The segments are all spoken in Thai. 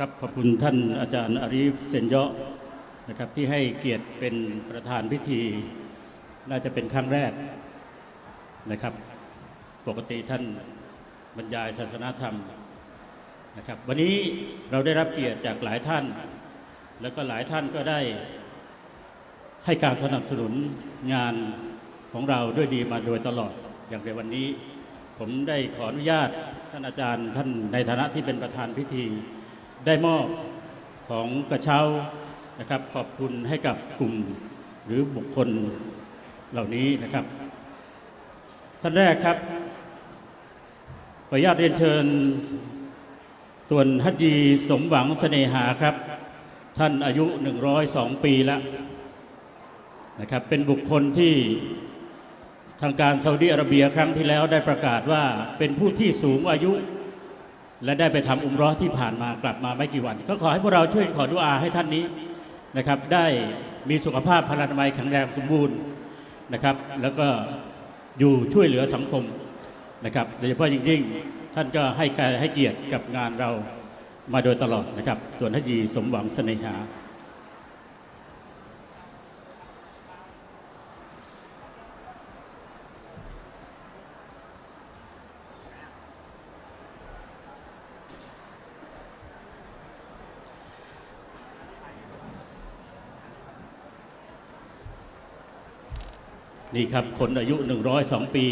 ครับขอบคุณท่านอาจารย์อารีฟเซนเยาะนะครับที่ให้เกียรติเป็นประธานพิธี น่าจะเป็นครั้งแรกนะครับ ปกติท่านบรรยายศาสนาธรรมนะครับ วันนี้เราได้รับเกียรติจากหลายท่าน แล้วก็หลายท่านก็ได้ให้การสนับสนุนงานของเราด้วยดีมาโดยตลอดอย่างในวันนี้ ผมได้ขออนุญาตท่านอาจารย์ท่านในฐานะที่เป็นประธานพิธี ได้มอบของกระเช้านะครับ ขอบคุณให้กับกลุ่มหรือบุคคลเหล่านี้นะครับ ท่านแรกครับ ขออนุญาตเรียนเชิญตัวนฮัจยีสมหวังเสน่หาครับ ท่านอายุ 102 ปีแล้วนะครับเป็นบุคคลที่ทางการซาอุดิอาระเบียครั้งที่แล้วได้ประกาศว่าเป็นผู้ที่สูงอายุ และได้ไปทำอุมร้อที่ผ่านมากลับมาไม่กี่วัน ก็ขอให้พวกเราช่วยขอดุอาให้ท่านนี้นะครับ ได้มีสุขภาพพลานามัยแข็งแรงสมบูรณ์นะครับ แล้วก็อยู่ช่วยเหลือสังคมนะครับโดยเฉพาะยิ่งยิ่งท่านก็ให้การให้เกียรติกับงานเรามาโดยตลอดนะครับส่วนทัยีสมหวังเสน่หา นี่ครับ คนอายุ 102 ปี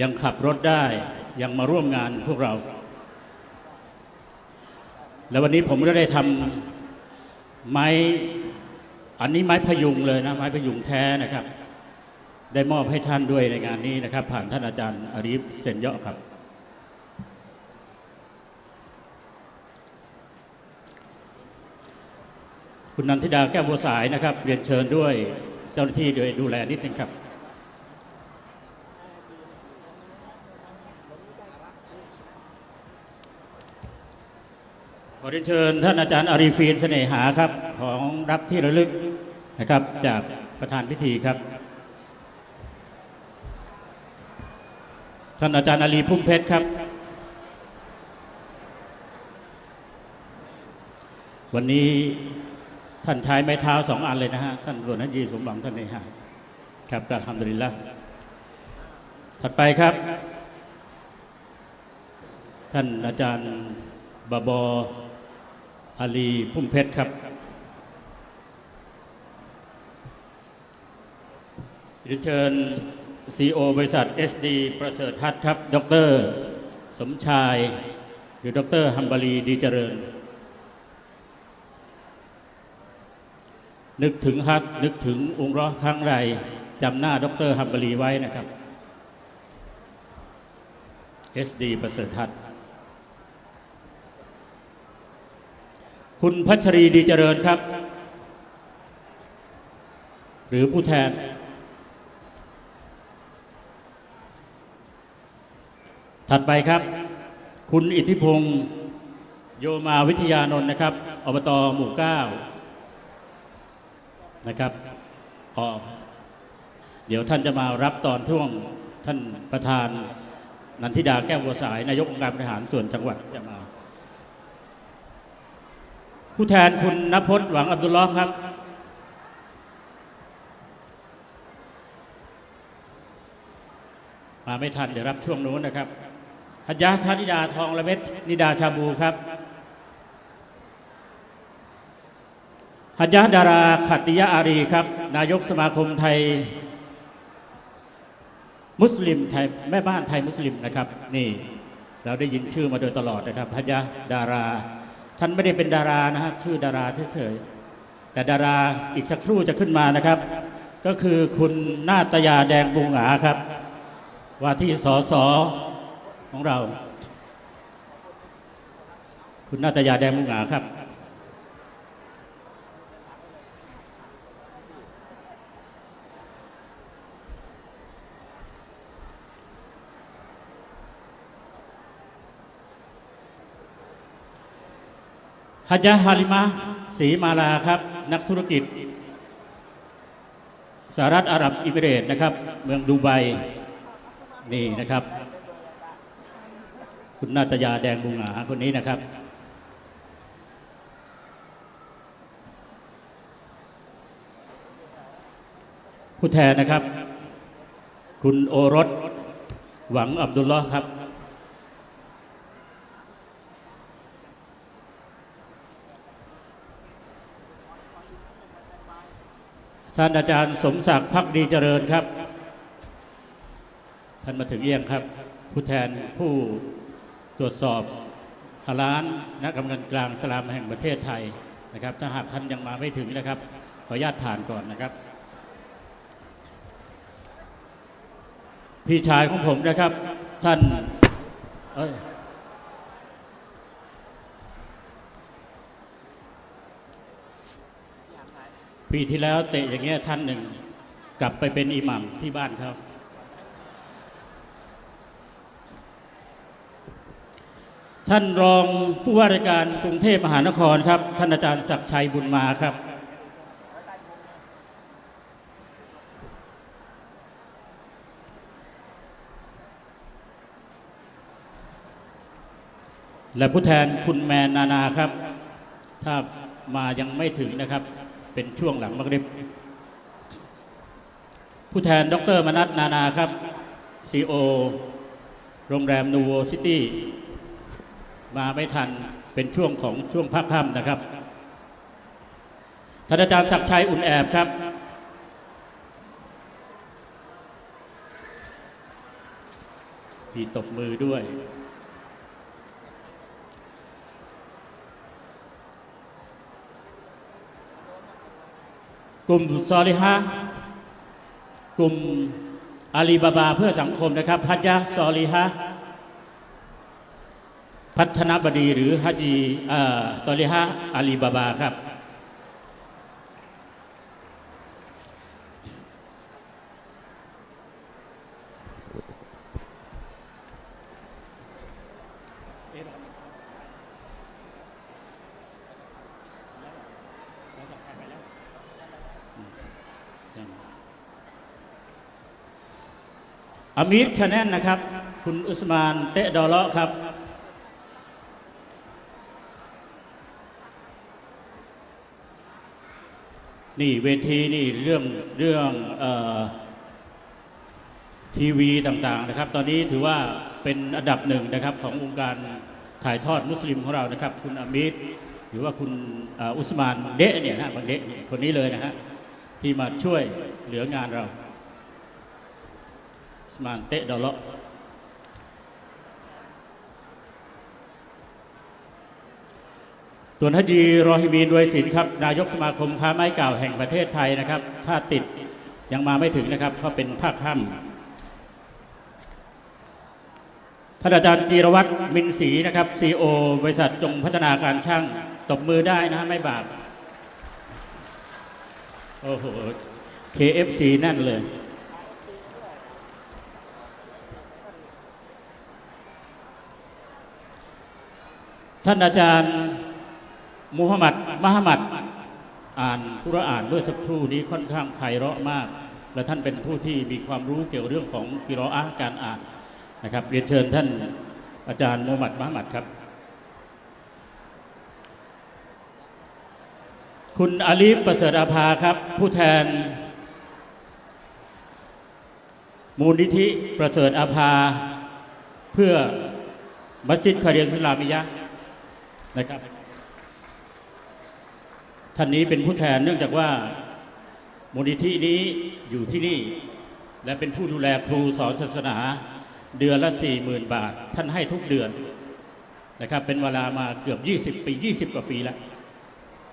ยังขับรถได้ยังมาร่วมงานพวกเรา แล้ววันนี้ผมก็ได้ทำไม้อันนี้ไม้พยุงเลยนะไม้พยุงแท้นะครับ ได้มอบให้ท่านด้วยในงานนี้นะครับ ผ่านท่านอาจารย์อาริฟเซนเยาะครับคุณนันทิดาแก้วบัวสายนะครับ เรียนเชิญด้วยเจ้าหน้าที่โดยดูแลนิดนึงครับ เรียนเชิญท่านอาจารย์อารีฟีนเสน่หาครับ ของรับที่ระลึกนะครับจากประธานพิธีครับ ท่านอาจารย์อาลีพุ่มเพชรครับ วันนี้ท่านใช้ไม้เท้าสองอันเลยนะฮะท่านหลวงท่านยีสมหวังท่านเนหาครับก็ทำดุลิลละถัดไปครับ ท่านอาจารย์บาบอ อาลีพุ่มเพชรครับเรียนเชิญซีโอบริษัท SD ประเสริฐทัศน์ครับ ดร สมชาย หรือดรฮัมบารีดีเจริญ นึกถึงฮัทนึกถึงองค์ร้อครั้งไรจำหน้าดรฮัมบารีไว้นะครับ SD ประเสริฐทัศ คุณพัชรีดีเจริญครับ หรือผู้แทน ถัดไปครับ คุณอิทธิพงศ์โยมาวิทยานนท์นะครับอบตหมู่เก้านะครับออเดี๋ยวท่านจะมารับตอนช่วงท่านประธานนันทิดาแก้วบัวสาย นายกองค์การบริหารส่วนจังหวัดจะมา ผู้แทนคุณนพจน์หวังอับดุลลอฮ์ครับ มาไม่ทันเดี๋ยวรับช่วงนู้นนะครับฮัจยะธนิดาทองละเม็ดนิดาชาบูครับฮัจยะดาราขัตติยะอารีครับ นายกสมาคมไทย มุสลิมไทยแม่บ้านไทยมุสลิมนะครับ นี่เราได้ยินชื่อมาโดยตลอดนะครับฮัจยะดารา ท่านไม่ได้เป็นดารานะฮะชื่อดาราเฉยๆแต่ดาราอีกสักครู่จะขึ้นมานะครับ ก็คือคุณนาตยาแดงบูหงาครับ ว่าที่สอสอของเรา คุณนาตยาแดงบูหงาครับ ฮัจยะฮาลิมะสีมาลาครับ นักธุรกิจสหรัฐอาหรับอิมิเรตนะครับ เมืองดูไบนี่นะครับ คุณนาตยาแดงบุงหาคนนี้นะครับ ผู้แทนนะครับ คุณโอรสหวังอับดุลลอฮ์ครับ ท่านอาจารย์สมศักดิ์พักดีเจริญครับ ท่านมาถึงเยี่ยงครับ ผู้แทนผู้ตรวจสอบฮาลานนักกำนันกลางสลามแห่งประเทศไทยนะครับ ถ้าหากท่านยังมาไม่ถึงนะครับ ขออนุญาตผ่านก่อนนะครับ พี่ชายของผมนะครับ ท่านเอ้ย ปีที่แล้วเตะอย่างเงี้ยท่านหนึ่ง กลับไปเป็นอิหมัมที่บ้านเขาท่านรองผู้ว่าราชการกรุงเทพมหานครครับ ท่านอาจารย์ศักดิ์ชัยบุญมาครับ และผู้แทนคุณแมนนานาครับ ถ้ามายังไม่ถึงนะครับ เป็นช่วงหลังมักริบ ผู้แทนดรมนัทนานาครับซีโอโรงแรมนูโวซิตี้มาไม่ทันเป็นช่วงของช่วงภาคค่ำนะครับท่านอาจารย์ศักชัยอุ่นแอบครับ มีตบมือด้วย ลุ่มซอลิฮะกลุ่มอาลีบาบาเพื่อสังคมนะครับฮัจยะซอลิฮะพัฒนบดีหรือฮัจีอ่อซอลิฮะอาลีบาบาครับ อามีรชาแนนนะครับ คุณอุสมานเตะดอเลาะครับ นี่เวทีนี่เรื่องเรื่องเออทีวีต่างๆนะครับ ตอนนี้ถือว่าเป็นอันดับหนึ่งนะครับของวงการถ่ายทอดมุสลิมของเรานะครับ คุณอามิดหรือว่าคุณอ,อุสมานเดะเนี่ยนะบางเดะเนี่ยคนนี้เลยนะฮะที่มาช่วยเหลืองานเรา สมานเตะดอลเลาะตัวนฮัจีรอฮิมีนรวยสินครับ นายกสมาคมค้าไม้เก่าแห่งประเทศไทยนะครับ ถ้าติดยังมาไม่ถึงนะครับเขาเป็นภาคค่ำท่านอาจารย์จีรวัตรมินศรีนะครับซีโอบริษัทจงพัฒนาการช่างตบมือได้นะ ไม่บาป โอ้โห KFC แน่นเลย ท่านอาจารย์มูฮัมหมัดมหมัดอ่านกุรอานเมื่อสักครู่นี้ค่อนข้างไพเราะมาก และท่านเป็นผู้ที่มีความรู้เกี่ยวเรื่องของกิรออะห์การอ่านนะครับเรียนเชิญท่านอาจารย์มูฮัมหมัดมหมัดครับ คุณอาลีประเสริฐอาภาครับ ผู้แทน มูลนิธิประเสริฐอาภา เพื่อมัสยิดคาเรียนสลามิยะ นะครับ ท่านนี้เป็นผู้แทนเนื่องจากว่ามูลนิธินี้อยู่ที่นี่ และเป็นผู้ดูแลครูสอนศาสนา เดือนละ 40,000 บาท ท่านให้ทุกเดือนนะครับ เป็นเวลามาเกือบ 20 ปี 20 กว่าปีแล้ว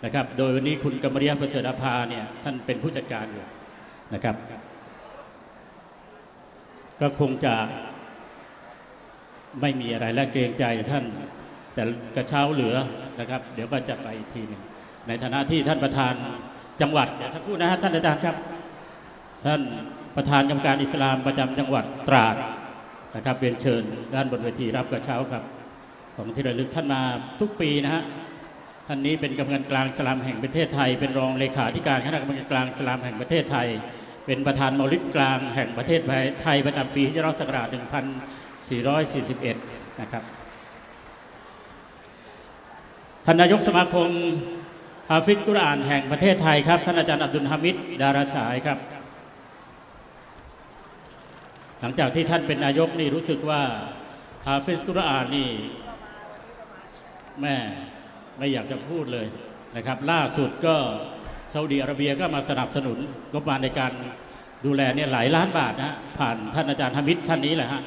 นะครับ โดยวันนี้คุณกมริยะประเสริฐอาภาเนี่ยท่านเป็นผู้จัดการอยู่นะครับ ก็คงจะไม่มีอะไรและเกรงใจท่าน แต่กระเช้าเหลือนะครับ เดี๋ยวก็จะไปอีกทีหนึ่งในฐานะที่ท่านประธานจังหวัดเดี๋ยวสักครู่นะฮะท่านอาจารย์ครับ ท่านประธานกรรมการอิสลามประจำจังหวัดตราดนะครับเรียนเชิญด้านบนเวทีรับกระเช้าครับ ของที่ระลึกท่านมาทุกปีนะฮะท่านนี้เป็นกรรมการกลางอิสลามแห่งประเทศไทย เป็นรองเลขาธิการคณะกรรมการกลางอิสลามแห่งประเทศไทย เป็นประธานมอลิดกลางแห่งประเทศไทยประจำปีที่ราศักราช1441 นะครับ ท่านนายกสมาคมฮาฟิซกุรอานแห่งประเทศไทยครับท่านอาจารย์อับดุลฮามิดดาราฉายครับ หลังจากที่ท่านเป็นนายกนี่รู้สึกว่าฮาฟิสกุรอานนี่แม่ไม่อยากจะพูดเลยนะครับ ล่าสุดก็ซาอุดีอาระเบียก็มาสนับสนุนงบประมาณในการดูแลเนี่ยหลายล้านบาทนะผ่านท่านอาจารย์ฮามิดท่านนี้แหละฮะ